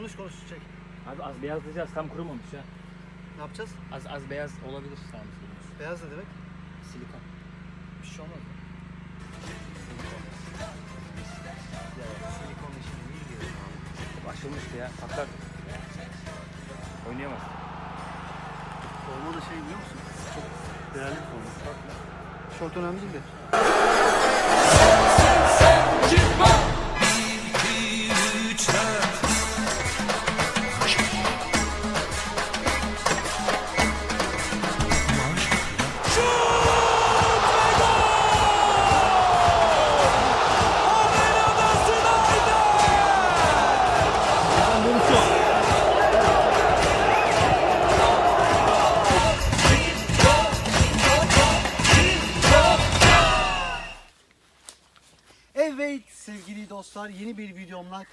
Konuş konuş çek. Abi az beyazlayacağız tam kurumamış ya. Ne yapacağız? Az az beyaz olabilir sağımız Beyaz ne demek? Silikon. Bir şey olmaz mı? Ya silikon işini iyi biliyorum abi. Açılmıştı ya. Hatta oynayamaz. Forma da şey biliyor musun? Çok değerli bir forma. Şort önemli değil de.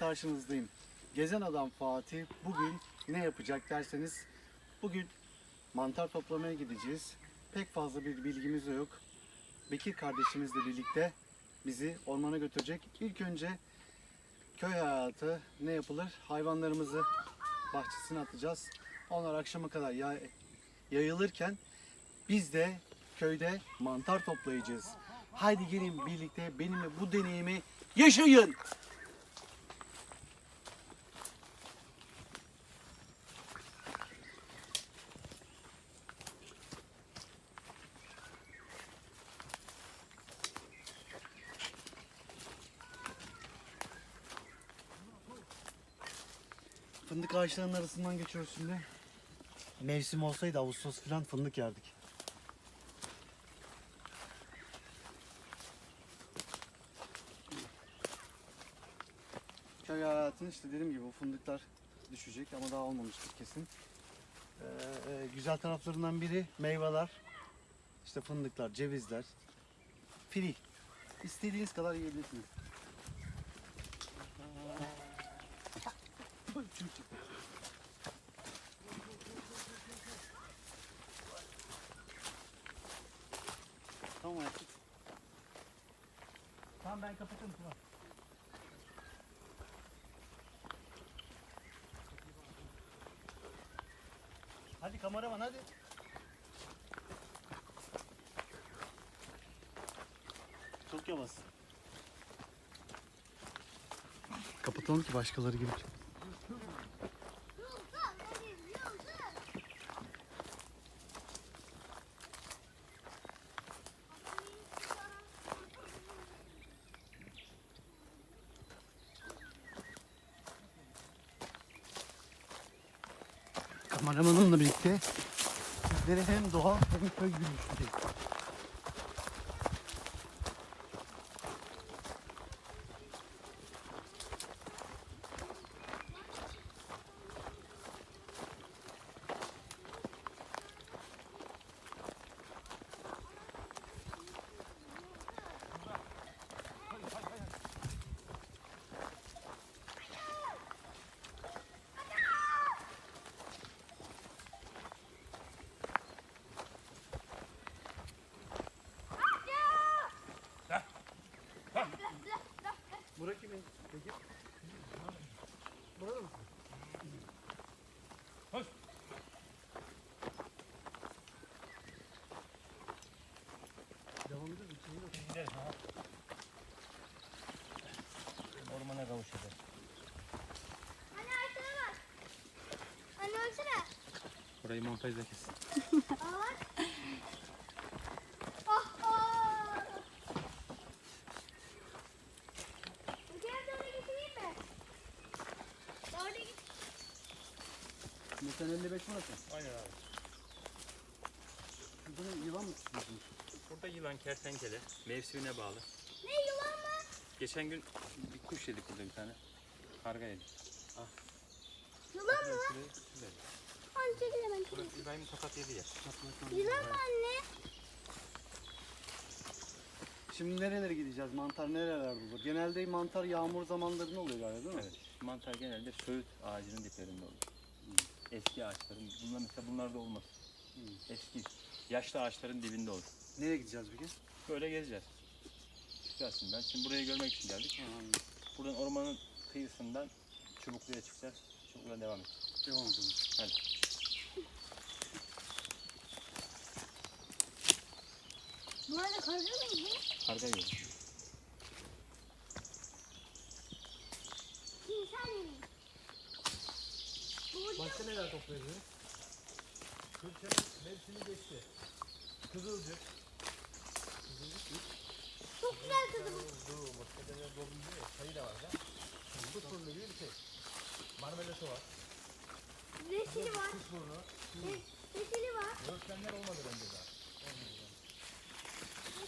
Karşınızdayım. Gezen Adam Fatih bugün ne yapacak derseniz bugün mantar toplamaya gideceğiz. Pek fazla bir bilgimiz yok. Bekir kardeşimizle birlikte bizi ormana götürecek. İlk önce köy hayatı ne yapılır? Hayvanlarımızı bahçesine atacağız. Onlar akşama kadar yay- yayılırken biz de köyde mantar toplayacağız. Haydi gelin birlikte benimle bu deneyimi yaşayın. Fındık ağaçlarının arasından geçiyoruz şimdi. Mevsim olsaydı Ağustos falan fındık yerdik. Köy hayatını işte dediğim gibi bu fındıklar düşecek ama daha olmamıştır kesin. Ee, e, güzel taraflarından biri meyveler. İşte fındıklar, cevizler. Free. İstediğiniz kadar yiyebilirsiniz. Tamam hayatım. Tamam ben kapatırım tamam. Hadi kameraman hadi. Çok yavaş. Kapatalım ki başkaları gibi. Kameramanımla birlikte sizlere hem doğa hem köy yürüyüşündeyiz. Bura kimin? Peki. Burada mısın? Hoş. Devam ediyor musun? Şeyin yok. Gideriz ha. Ormana kavuşacağız. Anne arkana bak. Anne baksana. Burayı montajda kes. Mesela 55 burası. Aynen abi. Şurada ne yılan mı tutuyorsunuz? Burada yılan, kertenkele, mevsimine bağlı. Ne yılan mı? Geçen gün bir kuş yedik burada bir tane. Karga yedik. Yılan mı? Şurayı şuraya. Çekil hemen çekil. İbrahim'in tokat yedi ya. Mı anne? Şimdi nerelere gideceğiz? Mantar nereler bulur? Genelde mantar yağmur zamanlarında oluyor galiba değil mi? Evet. Mantar genelde söğüt ağacının diplerinde olur. Eski ağaçların, bunlar mesela bunlarda olmaz. Eski, yaşlı ağaçların dibinde olur. Nereye gideceğiz peki? Böyle gezeceğiz. Şimdi. Ben şimdi burayı görmek için geldik. Buradan ormanın kıyısından Çubuklu'ya çıkacağız. Buradan devam et. Devam edelim. Hadi. Bu arada karga mıydı? Karga? Bu Başka neler toplayabiliriz? Kırçanın mevsimi geçti. Kızılcık. çok güzel kızım. Doğru, Moskova dolgun diyor ya, çayı da var. Bu sorunu gibi bir şey. Marmelatı var. Reçeli var. Kuş burnu. Re- Reçeli var. Böğürtlenler olmadı bence daha. Reçellerini ama yaptım. Annem ne yaptı? İyi mi anne?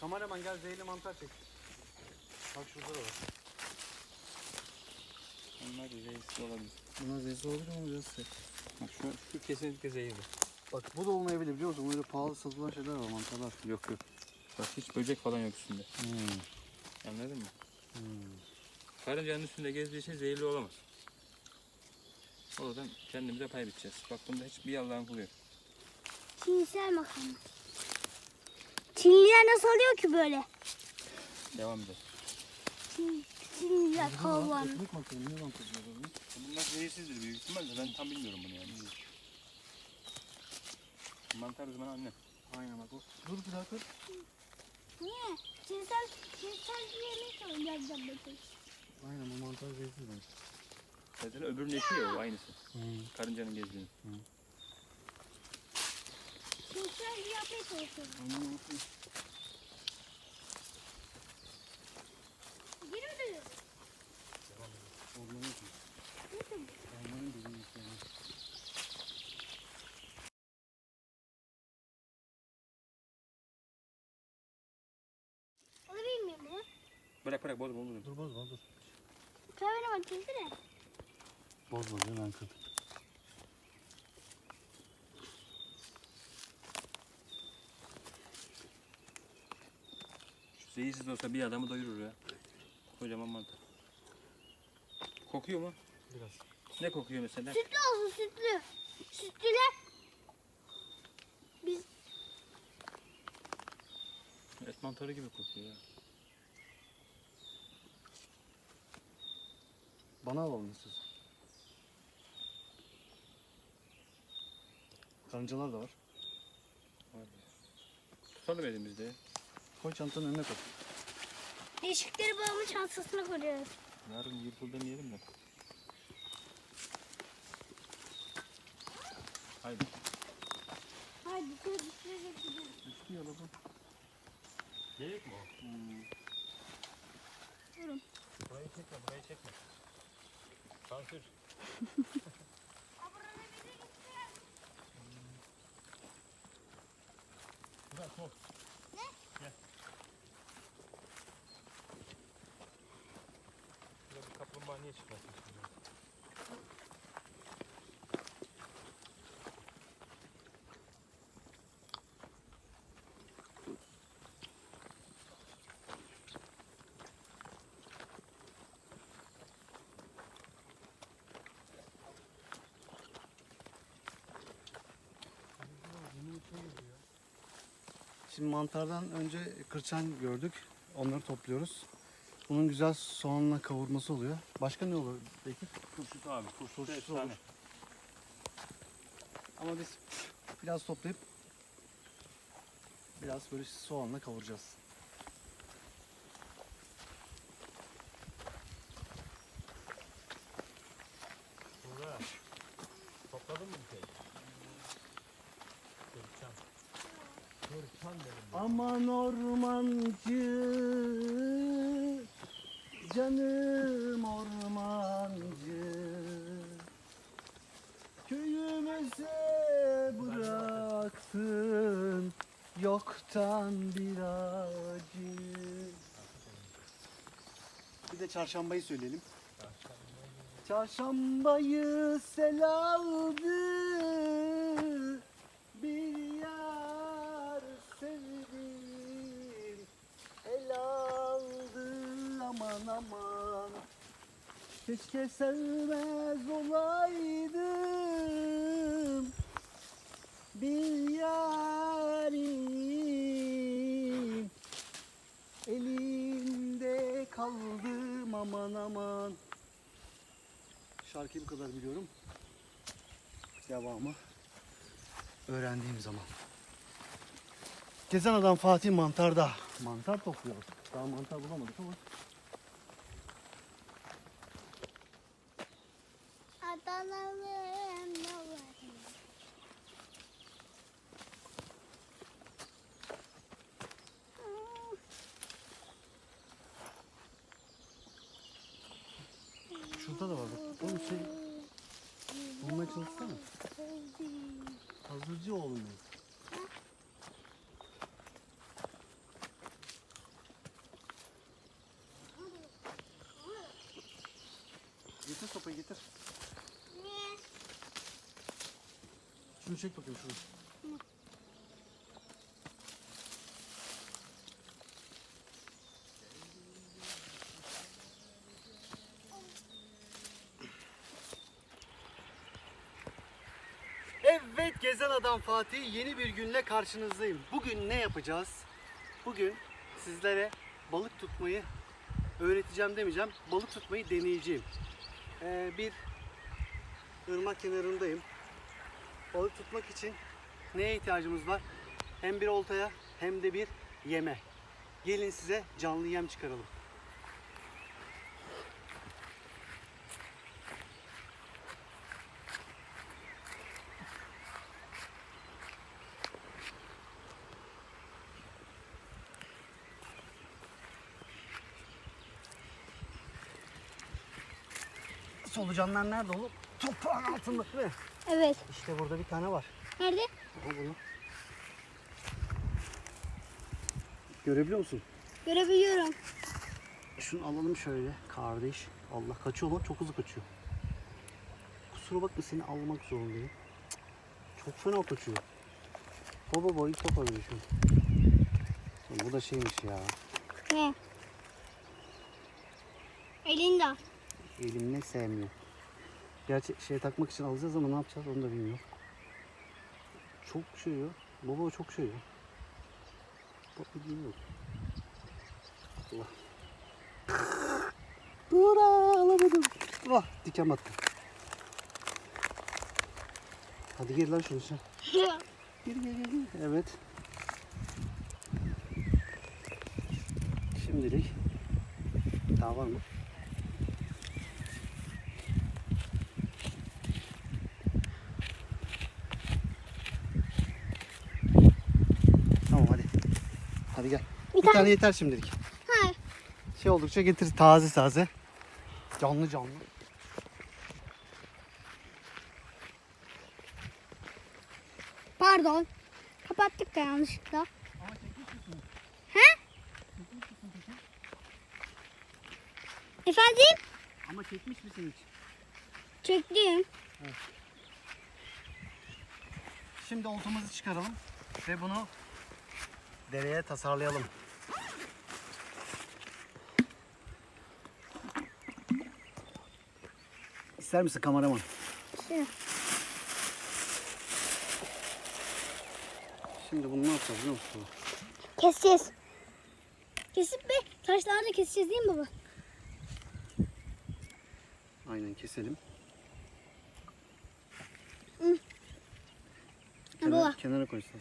Kameraman gel zehirli mantar çek. Bak şurada da var. Onlar da zehirsiz olabilir. Buna zehirsiz olabilir ama biraz sert. Bak şu, şu kesinlikle zehirli. Bak bu da olmayabilir biliyor musun? Böyle pahalı satılan şeyler var mantarlar. Yok yok. Bak hiç böcek falan yok üstünde. Hmm. Anladın mı? Hmm. Karıncanın üstünde gezdiği şey zehirli olamaz. Oradan kendimize pay biçeceğiz. Bak bunda hiçbir Allah'ın kulu yok. Cinsel makarna. Çinliler nasıl alıyor ki böyle? Devam edelim. Çin, Çinliler kavgan. Ekmek makarna niye mantar yiyorlar? Bunlar zehirsizdir büyük ihtimalle. Ben tam bilmiyorum bunu yani. Mantar uzmanı anne. Aynen bak o. Dur bir dakika. Niye? Cinsel, cinsel yemek alacağım bakın. Aynen bu mantar zehirsiz bence. Zaten öbürünün eşi ya o aynısı. Hmm. Karıncanın gezdiğini. Cinsel yapmaya çalışıyorum. Geri mi dönüyorsun? Ormanın için. Ormanın dediğin şey. Alabilir miyim bunu? Bırak bırak bozma bozma. Dur bozma dur. Kameraman çizsene. Bozma diyor ben kırdım. Şu zehirsiz olsa bir adamı doyurur ya. Kocaman mantar. Kokuyor mu? Biraz. Ne kokuyor mesela? Sütlü olsun sütlü. Sütlüler. Biz Et mantarı gibi kokuyor ya. Bana alalım siz. Karıncalar da var. Tutalım elimizde. Koy çantanın önüne koy. değişikleri babamın çantasına koyuyoruz. Yarın yırtıldan yiyelim de. Haydi. Haydi şöyle düşürecek gidelim. Üstü yaladı. Gerek mi o? Durun. Burayı çekme, burayı çekme. Sansür. Bırak sok. Ne? Gel. Burada bir kaplumbağa niye çıkmasın şimdi? Şimdi mantardan önce kırçan gördük. Onları topluyoruz. Bunun güzel soğanla kavurması oluyor. Başka ne olur peki? Turşusu abi. Turşusu efsane. olur. Ama biz biraz toplayıp biraz böyle soğanla kavuracağız. Burada. Topladın mı bir şey? Kırçan. Kırçan dedim. ben. Aman ormancı, canım ormancı. Köyümüze bıraktın yoktan bir acı. Bir de çarşambayı söyleyelim. Çarşambayı sel aldı Keşke sevmez olaydım Bir yarim. Elinde kaldım aman aman. Şarkıyı bu kadar biliyorum. Devamı öğrendiğim zaman. Gezen adam Fatih mantarda. Mantar topluyor. Daha mantar bulamadık ama. Şurada da var bak. Oğlum şey bulmaya çalışsana. Hazırcı oğlum. Getir sopayı getir. Niye? Şunu çek bakayım şunu. Evet Gezen Adam Fatih yeni bir günle karşınızdayım. Bugün ne yapacağız? Bugün sizlere balık tutmayı öğreteceğim demeyeceğim. Balık tutmayı deneyeceğim. Ee, bir ırmak kenarındayım. Balık tutmak için neye ihtiyacımız var? Hem bir oltaya hem de bir yeme. Gelin size canlı yem çıkaralım. Solucanlar nerede oğlum? Toprağın altında değil mi? Evet. İşte burada bir tane var. Nerede? Al bunu. Görebiliyor musun? Görebiliyorum. Şunu alalım şöyle kardeş. Allah kaçıyor lan çok hızlı kaçıyor. Kusura bakma seni almak zorundayım. Çok fena kaçıyor. Baba defa böyle şey. Ya Bu da şeymiş ya. Ne? Elinde. Elimle sevmiyor. Gerçi şey takmak için alacağız ama ne yapacağız onu da bilmiyorum. Çok şey ya. Baba çok şey bir dinle bak. Allah. Dur alamadım. Vah diken battı. Hadi gir lan şunu sen. Gir gir. gir. Evet. Şimdilik. Daha var mı? Tamam hadi. Hadi gel. Bir Bir, tane... tane- yeter şimdilik. Hayır. Şey oldukça getir taze taze. Canlı canlı. Pardon. Kapattık da yanlışlıkla. Ama? He? Efendim? Ama çekmiş misin hiç? Çektim. Şimdi oltamızı çıkaralım ve bunu dereye tasarlayalım. İster misin kameraman? Şey. Şimdi bunu ne yapacağız biliyor musun? Keseceğiz. Kesip mi? Taşları da keseceğiz değil mi baba? Aynen keselim. Hı. Kenar, Baba. kenara koy istersen.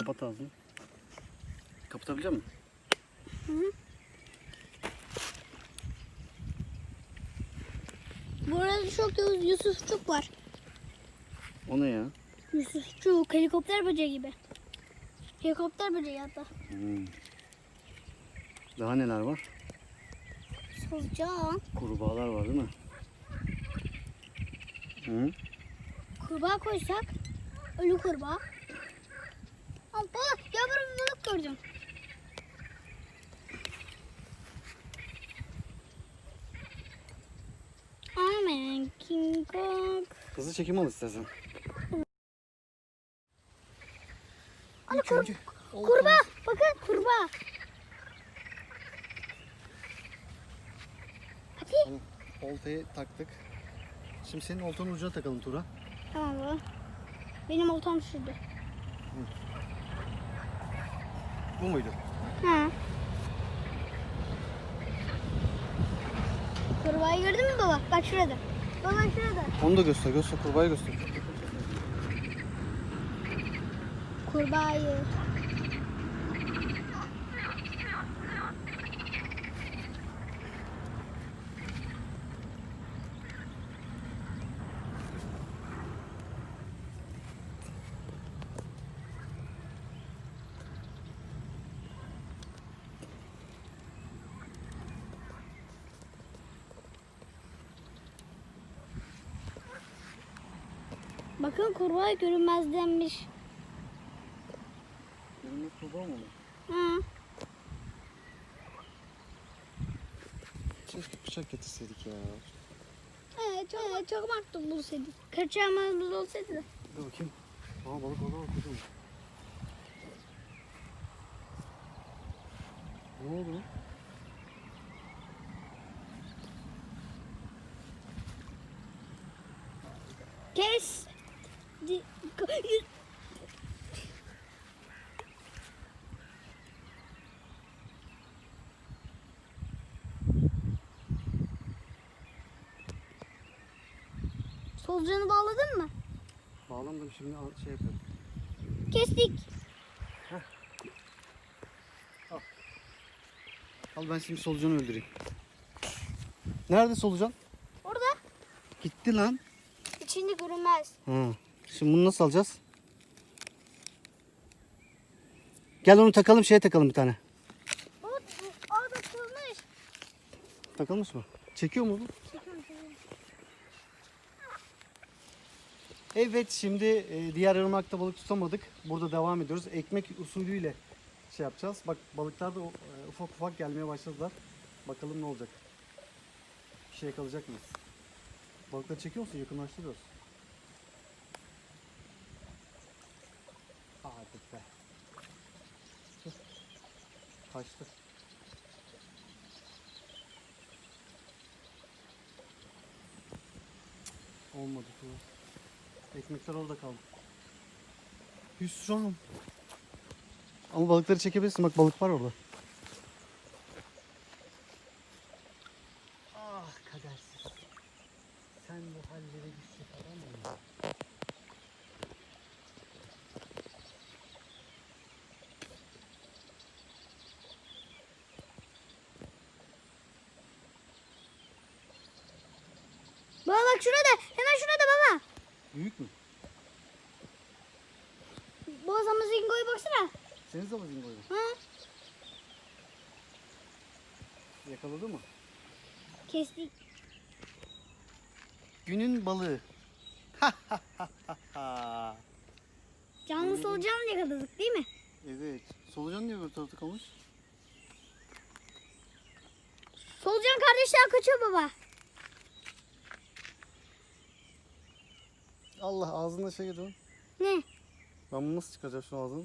Kapat ağzını. Kapatabilecek misin? Burada çok da Yusufçuk var. O ne ya? Yusufçuk helikopter böceği gibi. Helikopter böceği hatta. Hmm. Daha neler var? Solucan. Kurbağalar var değil mi? Hı? Kurbağa koysak. Ölü kurbağa. Baba yavrum balık gördüm. Amen King Kong. Hızlı çekim al istersen. Ana kur- kurbağa. Bakın kurbağa. Hadi. oltayı taktık. Şimdi senin oltanın ucuna takalım Tura. Tamam baba. Benim oltam şurada. Bu muydu? Ha. Kurbağayı gördün mü baba? Bak şurada. Baba şurada. Onu da göster göster kurbağayı göster. Kurbağayı. Bakın kurbağa görünmez denmiş. Benim kurbağa mı? Hı. Keşke bıçak getirseydik ya. Evet çok, evet, çok maktul bulsaydık. Kaçırmamız olsaydı da. Dur bakayım. Aa balık balık kocaman. Ne oldu? Kes. Solucanı bağladın mı? Bağlandım şimdi al- şey yapıyorum. Kestik. Al ben şimdi solucanı öldüreyim. Nerede solucan? Orada. Gitti lan. İçinde görünmez. Ha. Şimdi bunu nasıl alacağız? Gel onu takalım şeye takalım bir tane. O, o da kılmış. Takılmış mı? Çekiyor mu bu? Evet şimdi e, diğer ırmakta balık tutamadık. Burada devam ediyoruz. Ekmek usulüyle şey yapacağız. Bak balıklar da e, ufak ufak gelmeye başladılar. Bakalım ne olacak. Bir şey yakalayacak mıyız? Balıkları çekiyor musun? Yakınlaştırıyoruz. Hadi be. Kaçtı. Olmadı Tuğra. Ekmekler orada kaldı. Hüsran. Ama balıkları çekebilirsin. Bak balık var orada. Ah kadersiz. Sen bu hallere düşecek adam mı? Baba bak şurada. Hemen şurada baba. Büyük mü? Boğazımız zingoyu baksana. Seniz de mi zingoyu? Ha? Yakaladı mı? Kestik. Günün balığı. Canlı solucanı yakaladık değil mi? Evet. Solucan niye böyle tarafta kalmış? Solucan kardeşler kaçıyor baba. Allah ağzında şey girdi. Ne? Ben bunu nasıl çıkaracağım şu ağzını?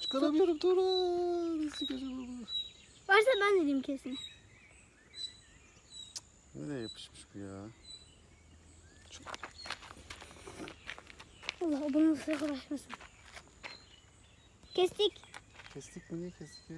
Çıkaramıyorum Tuğra. Nasıl çıkaracağım onu? Varsa ben de diyeyim kesin. Nereye yapışmış bu ya? Allah bunun ısırık uğraşmasın. Kestik. Kestik mi? Niye kestik ya?